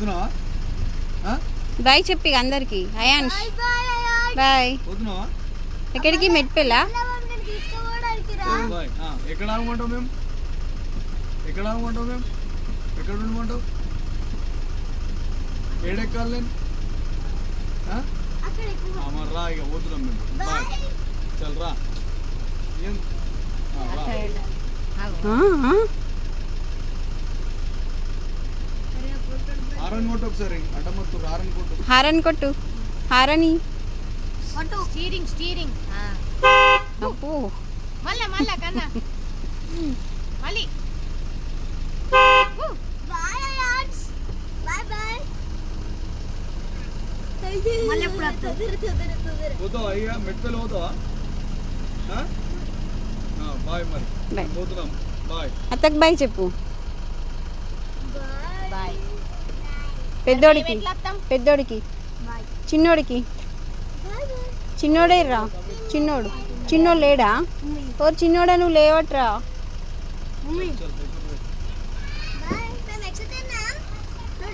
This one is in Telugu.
పోతున్నావా? బాయ్ చెప్పి అందరికి. అయాన్ష్ బాయ్ పోతున్నావా ఎక్కడికి? ఆ, ఎక్కడ ఆగమంటావు మేము? ఎక్కడ ఆగమంటావు మేము? ఎక్కడ ఉండమంటావు? ఏడెక్కాలి? నేను మరి రా ఇక పోతున్నాం మేము. బాయ్. చల్ రా. ఏం? రా. హారన్ కొట్టు ఒకసారి. హారన్ కొట్టు. హారన్ కొట్టు. హారని. అటు స్టీరింగ్ స్టీరింగ్. అప్పు మళ్ళా మళ్ళా కన్నా. మళ్ళీ. పోతావా? అయ్యా పోతావా? మరి. పోతున్నాం. బాయ్ చెప్పు బాయ్ పెద్దోడికి పెద్దోడికి చిన్నోడికి. చిన్నోడే రా చిన్నోడు. చిన్నోడు లేడా? ఓ చిన్నోడా నువ్వు లేవట్రా.